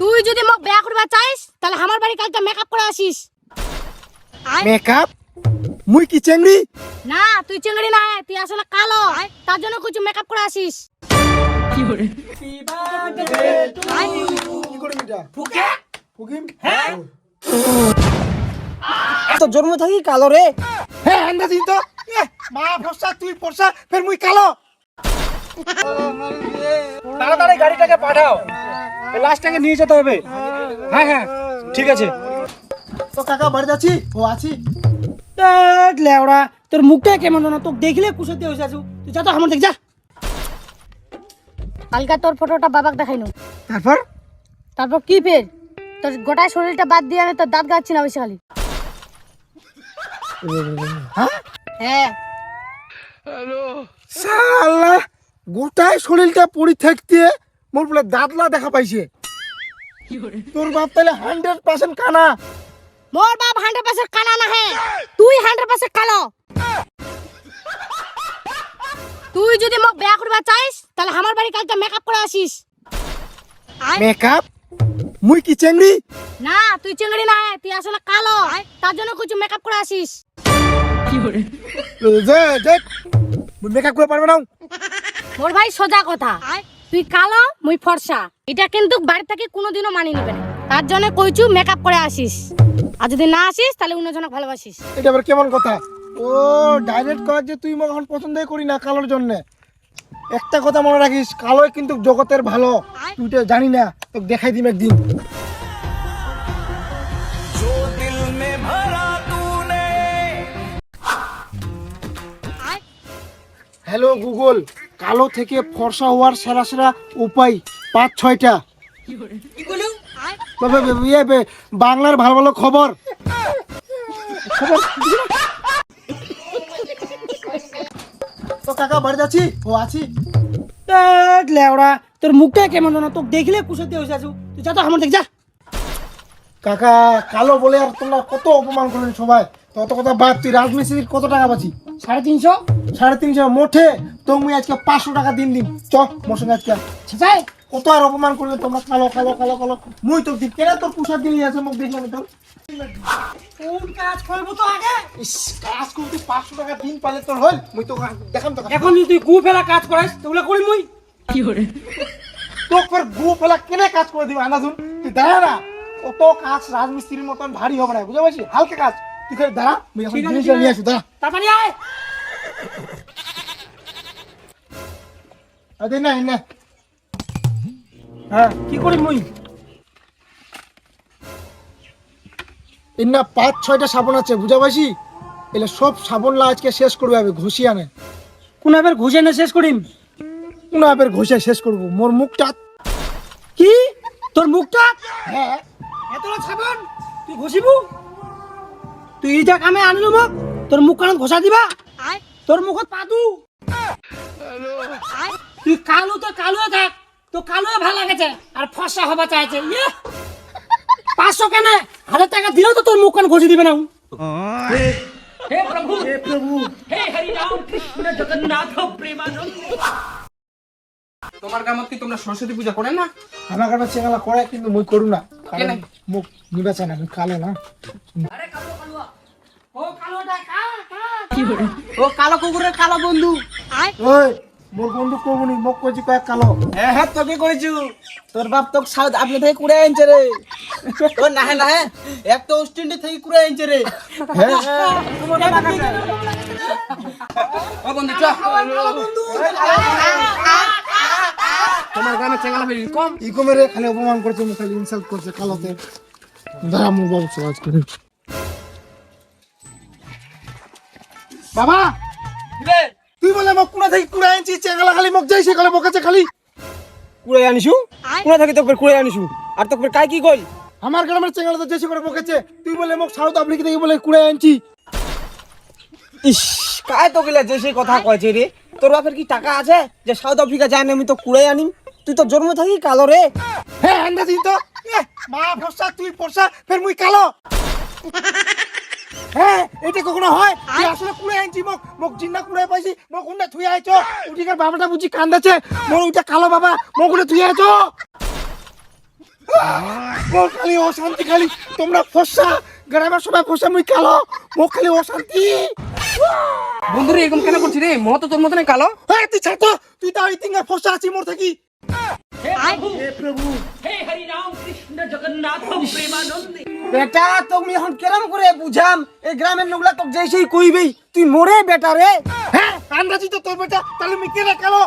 তুই যদি মোক বেয়া করবা চাইস তাহলে আমার বাড়ি কালকে মেকআপ করে আসিস মেকআপ মুই কি চেংড়ি না তুই চেংড়ি না তুই আসলে কালো। তার জন্য কিছু মেকআপ করে আসিস কি করে মিটা ফুকিম তো জন্ম থাকি কালো রে হ্যাঁ আন্দাজ দিন তো। এ, মা ফসা তুই ফসা ফের মুই কালো। তাড়াতাড়ি গাড়িটাকে পাঠাও। লাশটাকে নিয়ে যেতে হবে। হ্যাঁ হ্যাঁ ঠিক আছে। তো কাকা বাড়ি যাচ্ছি? ও আছি। লেওড়া তোর মুখটা কেমন জানো তোকে দেখলে কুশতে হয়ে যাচ্ছ। তুই যা তো আমার দেখ যা। কালকে তোর ফটোটা বাবাকে দেখাইনু তারপর? তারপর কি ফের? তোর গোটা শরীরটা বাদ দিয়ে আমি তোর দাঁত গাচ্ছি না বেশি খালি। হ্যাঁ? হ্যাঁ। শালা গোটাই শরীরটা পড়ি থাকতে মোর বলে দাদলা দেখা পাইছে। তোর বাপ তাহলে হান্ড্রেড পার্সেন্ট কানা। মোর বাপ হান্ড্রেড পার্সেন্ট কানা না হ্যাঁ তুই হান্ড্রেড পার্সেন্ট কালো। তুই যদি মোক বেয়া করবা চাইস তাহলে আমার বাড়ি কালকে মেকআপ করে আসিস। মেকআপ মুই কি চেংড়ি? না তুই চিংড়ি না তুই আসলে কালো। তার জন্য কিছু মেকআপ করে আসিস। কি যে যে মেকআপ করে পারবে না। মোর ভাই সোজা কথা। তুই কালো, মুই ফর্সা। এটা কিন্তু বাড়ি থেকে কোনোদিনও মানি নেবে না। তার জন্য কইছু মেকআপ করে আসিস। আর যদি না আসিস, তাহলে অন্যজনক ভালোবাসিস। এটা আবার কেমন কথা? ও ডাইরেক্ট কর যে তুই মোক এখন পছন্দই করি না কালোর জন্য। একটা কথা মনে রাখিস, কালোই কিন্তু জগতের ভালো। তুই তো জানি না, তোকে দেখাই দিম একদিন। Hello, Google. কালো থেকে ফর্সা হওয়ার সেরা সেরা উপায় পাঁচ ছয়টা। ইয়ে বাংলার ভালো ভালো খবর। তো কাকা বাড়ি যাচ্ছি? ও আছি। লেওড়া তোর মুখটা কেমন জানো তোকে দেখলে কুশতে হয়ে যাচ্ছ। তুই যা তো আমার দেখ যা। কাকা কালো বলে আর তোমরা কত অপমান করলেন সবাই। তত কথা বাদ তুই রাজমিস্ত্রির কত টাকা পাচ্ছি সাড়ে তিনশো? সাড়ে তিনশো মোটে। তো মুই আজকে পাঁচশো টাকা দিন দিন চ মোর সঙ্গে আজকে যাই কত আর অপমান করলে তোমরা? কালো কালো কালো কালো মুই তো দিন কেন তোর পুষার দিন আছে? মুখ দেখলাম তো কোন কাজ করব তো আগে? ইস কাজ করতে পাঁচশো টাকা দিন পালে তোর হল। মুই তো দেখাম তো এখন যদি তুই গু ফেলা কাজ করাস তোগুলো করি মুই। তো পর গু ফেলা কেনে কাজ করে দিবি আনাজুন? তুই দাঁড়া না। অত কাজ রাজমিস্ত্রির মতন ভারী হবে না বুঝতে পারছিস? হালকা কাজ। তুই খালি দাঁড়া মুই এখন জিনিসটা নিয়ে আছে। আসি দাঁড়া। তাড়াতাড়ি আয়। আরে না না। হ্যাঁ কি করি মুই? এর পাঁচ ছয়টা সাবন আছে বুঝা পাইছি? এলে সব সাবনলা আজকে শেষ করবে আমি ঘষিয়ে আনে। কোন এবার ঘুষে না শেষ করিম? কোন আপের ঘষে শেষ করব? মোর মুখটা কি? তোর মুখটা? হ্যাঁ। এতটা সাবান? তুই ঘষিবু? তুই ইটা কামে আনিলু মোক তোর মুখ কানত ঘষা দিবা। তোর মুখত পাদু তুই কালো তো কালো থাক তো কালো ভালো লাগেছে আর ফসা হবা চাইছে। ইয়ে! পাঁচশো কেন হাজার টাকা দিলেও তো তোর মুখ কান ঘষে দিবে না। তোমার গ্রামত কি তোমরা সরস্বতী পূজা করে না? আমার কাছে চেঙ্গালা করে কিন্তু মুই করু না। কারণ? মুখ নিবা চায় না। মুই কালো না ও কালোটা কা কা ও কালো কুকুরের কালো বন্ধু। ওই মোর বন্ধু কমুনি মুখ কইছি কয় কালো। হ্যাঁ হ্যাঁ তোকে করেছু তোর বাপ তোকে সাউথ আফ্রিকা থেকে কুড়ে আনছে রে। ও না হ্যাঁ না হ্যাঁ এক তো ওয়েস্ট ইন্ডিজ থেকে কুড়ে আনছে রে। হ্যাঁ ও বন্ধু চ তোমার গ্রামে চেঙ্গালা ফেরি কম। ই কমে খালি অপমান করছে মুখ খালি ইনসাল্ট করছে কালোতে। দাঁড়া মুখ বাবু সবাই করে বাবা তুই বলে মোক কুড়া থেকে কুড়া আনছি চেঙ্গালা খালি মোক যাই সেখানে বকেছে খালি। কুড়ে আনিছু? কুড়ে থাকি তোকে কুড়ে আনিছু? আর তোকে কাই কি কই আমার গ্রামের চেঙ্গালা তো জেসি করে বকেছে তুই বলে মোক সাউথ আফ্রিকা থেকে বলে কুড়ে আনছি। ইস কায় তো গেলে যে সেই কথা কয়েছে রে? তোর বাপের কি টাকা আছে যে সাউথ আফ্রিকা যায় না আমি তো কুড়াই আনিম? তুই তো জন্ম থাকি কালো রে। হ্যাঁ আন্দাজ দিন তো। মা ফসা তুই ফসা ফের মুই কালো। হ্যাঁ এটা কখনো হয়? তুই আসলে কুড়ে আনছি মোক মোক জিন্না কুড়ে পাইছি মোক থুই আইছো। উঠিকার বাবাটা বুঝি কান্দাছে। মোর ওইটা কালো বাবা মোক উন্না থুই আইছো। মোর খালি অশান্তি খালি তোমরা ফসা গ্রামের সবাই ফসা মুই কালো। মোর খালি অশান্তি। বন্ধুরে এরকম কেন করছিস রে? মহ তো তোর মতনই কালো। এই তুই ছাড় তো। তুই তো ওই তিনটা ফসা আছি মোর থাকি। বেটা তুমি এখন কেরম করে বুঝাম? এই গ্রামের লোকলা তোকে যেই কইবেই। তুই মরে বেটা রে। হ্যাঁ আন্দাজি তো তোর বেটা। তাহলে মুই কেন কালো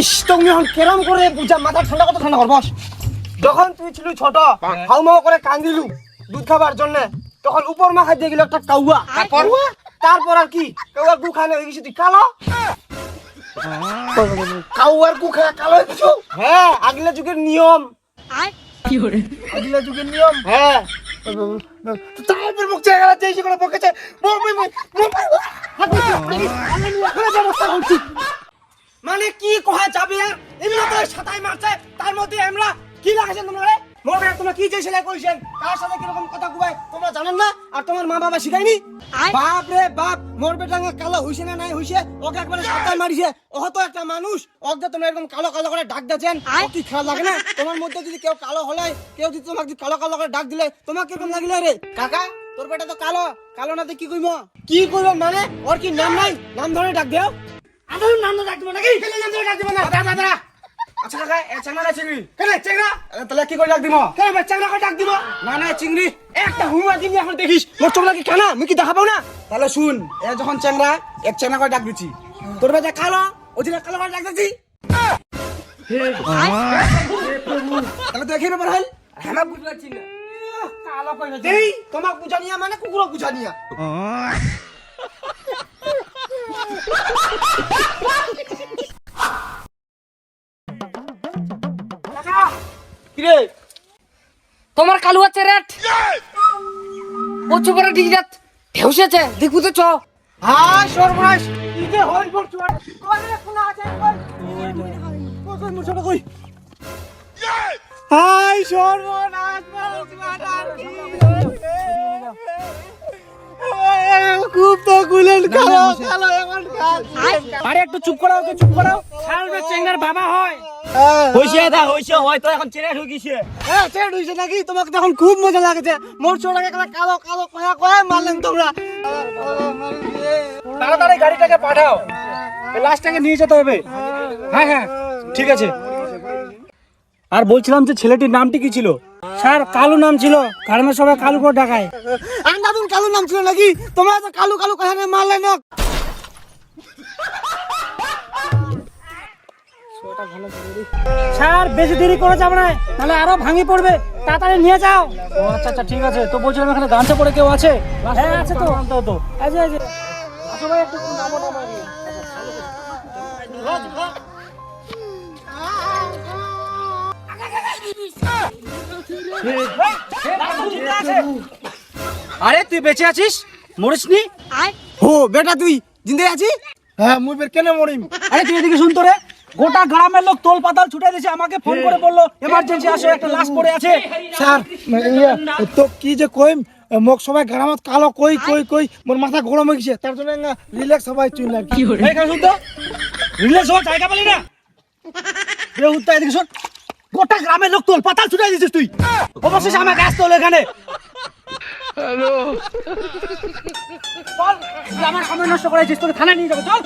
ইস তুমি এখন কেরম করে বুঝাম? মাথা ঠান্ডা কত ঠান্ডা কর বস। যখন তুই ছিলি ছোট হাউমাউ করে কান্দিলু দুধ খাবার জন্য তখন উপর মাখা দিয়ে গেল একটা কাউয়া। তারপর? তারপর আর কি? কাউয়া গু খানে হয়ে গেছি তুই কালো। কাউয়ার কুখা কালো হয়ে কিছু হ্যাঁ। আগলে যুগের নিয়ম। আগলা যুগের নিয়ম? হ্যাঁ। মুখ চেয়ে গেল যেই মানে কি কহা যাবে আর এমনি তো সাতাই মারছে তার মধ্যে আমরা কি লাগাছেন তোমরা মোর বেটা তোমরা কি যে ছেলে কইছেন কার সাথে কীরকম কথা কুবাই তোমরা জানেন না আর তোমার মা বাবা শিখাইনি বাপ রে বাপ মোর বেটা কালো হইছে না নাই হইছে? ওকে একবারে সাতাই মারিছে। ও তো একটা মানুষ ওকে তোমরা এরকম কালো কালো করে ডাক দিয়েছেন। কি খারাপ লাগে না? তোমার মধ্যে যদি কেউ কালো হলে কেউ যদি তোমাকে কালো কালো করে ডাক দিলে তোমার কীরকম লাগিলে রে? কাকা তোর বেটা তো কালো। কালো না তো কি কইব কি কইবেন মানে? ওর কি নাম নাই? নাম ধরে ডাক দেও। আমার নাম তো ডাকবো নাকি? কেন নাম ধরে ডাক দিব না। দাদা দাদা আচ্ছা কাকা এ না চিংড়ি? কেন চেংড়া তাহলে কি করে ডাক দিব? কেন ভাই চেংড়া করে ডাক দিব? না না চিংড়ি। একটা হুমা দিবি এখন দেখিস। মোর চোখ লাগি খানা মুই কি দেখা পাও না? তাহলে শুন এ যখন চেংড়া এক চেংড়া করে ডাক দিচ্ছি তোর বেটা কালো? ওদিকে কালো করে ডাক দিচ্ছি তাহলে তো একই ব্যাপার হল। হ্যাঁ বুঝতে পারছি না। কালো কই না দেই তোমাক বুঝানিয়া মানে কুকুরও বুঝানিয়া। কিরে তোমার কালু আছে রেট ও প্রচুর ঠিক ডিজাত ঢেউসেছে দেখু তো চ হ্যাঁ সর্বনাশ কি যে হই পড়ছো কই খোলা আছে কই কই কই কই হাই সর্বনাশ মারার কি খুব তো গুলেন এখন আরে একটু চুপ করাও তো চুপ করাও। চেঙ্গার বাবা হয়। হইছে দা হইছে হয়তো এখন চেরে ঢুকিছে। হ্যাঁ হইছে নাকি? তোমাকে তখন খুব মজা লাগছে। মোর ছোড়াকে একটা কালো কালো কয়া কয়া মারলেন তোমরা। তাড়াতাড়ি গাড়িটাকে পাঠাও। লাশটাকে নিয়ে যেতে হবে। হ্যাঁ হ্যাঁ ঠিক আছে। আর বলছিলাম যে ছেলেটির নামটি কি ছিল? স্যার কালু নাম ছিল। গ্রামের সবাই কালু করে ডাকায়। আন্দাদুন কালু নাম ছিল নাকি? তোমরা তো কালু কালু কথা মারলে না। স্যার বেশি দেরি করে যাবে না। তাহলে আরও ভাঙি পড়বে। তাড়াতাড়ি নিয়ে যাও। ও আচ্ছা আচ্ছা ঠিক আছে। তো বলছিলাম এখানে গামছা পরে কেউ আছে? হ্যাঁ আছে তো। তো আছে আছে আসো ভাই একটু নামো নামো। আরে তুই বেঁচে আছিস? মরিসনি ও বেটা তুই জিন্দে আছিস? হ্যাঁ মুই বের কেন মরিম? আরে তুই এদিকে শুন তো রে গোটা গ্রামের লোক তোল পাতাল ছুটে দিয়েছে আমাকে ফোন করে বলল এমার্জেন্সি আসো একটা লাশ পড়ে আছে। স্যার তো কি যে কইম মোক সবাই গ্রামত কালো কই কই কই মোর মাথা গরম হয়ে গেছে তার জন্য রিল্যাক্স সবাই চুল আর কি। এইখানে শুন তো রিলেস হওয়ার জায়গা পালি না। রে বেহুত্তা এদিকে শোন। গোটা গ্রামের লোক তোল পাতাল ছুটে দিয়েছিস তুই। অবশেষে আমাকে আসতে হলো এখানে। চল আমার সময় নষ্ট করেছিস তোকে থানায় নিয়ে যাব চল।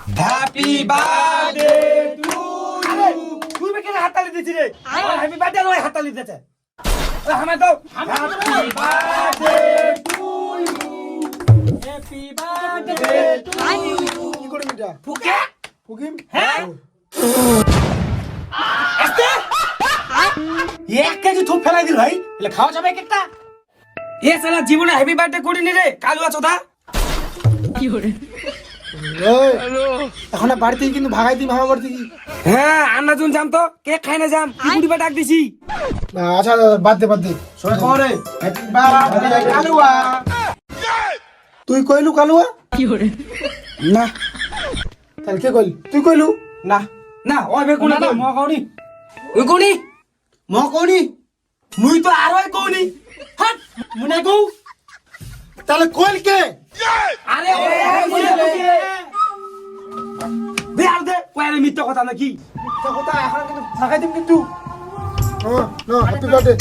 হ্যাপি বার্থডে তুই কেন হাততালি দিচ্ছি রে? হ্যাপি বার্থডে নয় হাততালি দিতেছে হামে দাও। Happy birthday to you happy birthday কি করিম এটা ফুকে? ফুকিম? হ্যাঁ? আস্তে! এক কেজি থুপ ফেলাই দিল ভাই। এলে খাওয়া যাবে কেকটা এ সালা জীবনে হ্যাপি বার্থডে করিনি রে কালু আছো দা ওই, এখন আর বাড়ি কিন্তু ভাগাই দিম আমার বাড়ি থেকে হ্যাঁ আন্দাজুন যাম তো কেক খাই না যাম কুকুরি বা ডাক দিছি? আচ্ছা দাদা, বাদ দে বাদ দে। সবাই খাওয়া রে কালুয়া। তুই কইলু কালুয়া? না। তাহলে কে কইলি? তুই কইলু? না। না ওই বে কোনা মা খাওনি ওই কোনি? ম কোনি? মুই তো আর ওই কোনি। হাট মুনা কও তাহলে কইল কে? আরে দে আর দে কয়ারে মিথ্যা কথা নাকি? মিথ্যা কথা এখন কিন্তু লাগাই দিম কিন্তু। হ্যাঁ না happy birthday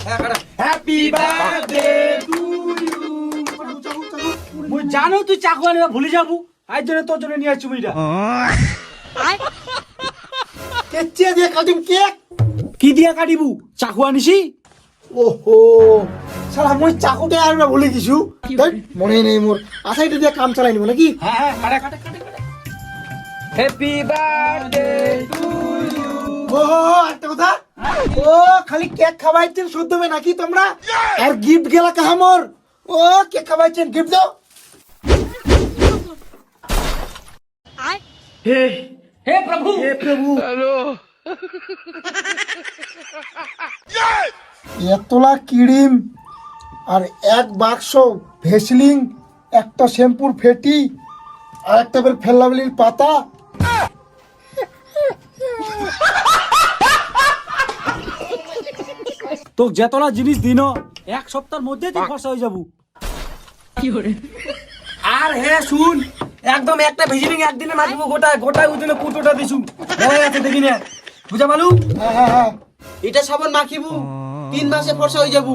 happy birthday to you জানো তুই চাকু আনিবা ভুলে যাব। আজ জন্য তোর জন্য নিয়ে আসছি মুইটা কেচিয়ে দিয়ে কাটিম কেক কি দিয়া কাটিবু? চাকু আনিছি? ওহো সালা মই চাকুতে আর না ভুলে গেছু ধ্যাৎ, মনে নেই মোর আসাইটা দিয়ে কাম চালাই নিব নাকি? হ্যাঁ হ্যাঁ কাটে কাটে কাটে হ্যাপি বার্থডে টু ইউ ও একটা কথা। ও খালি কেক খাওয়াইছেন শুদ্ধ হবে নাকি তোমরা? আর গিফট গেলা কাহা মোর? ও কেক খাওয়াইছেন গিফট দাও। হে হে প্রভু! হে প্রভু! এতলা কিরিম আর এক বাক্স ভেসলিং একটা শ্যাম্পুর ফেটি আর একটা বের ফেল্লাবলির পাতা। তো যেতলা জিনিস দিন এক সপ্তাহের মধ্যে তুই ফর্সা হয়ে যাব। আর হে শুন একদম একটা ভিজিলিং একদিনে মারিব গোটা গোটা উদিনে কুটোটা দিছু। দেখা যাচ্ছে দেখি না। বুঝা পালু হ্যাঁ হ্যাঁ হ্যাঁ। এটা সাবান মাখিবু। তিন মাসে ফর্সা হয়ে যাব।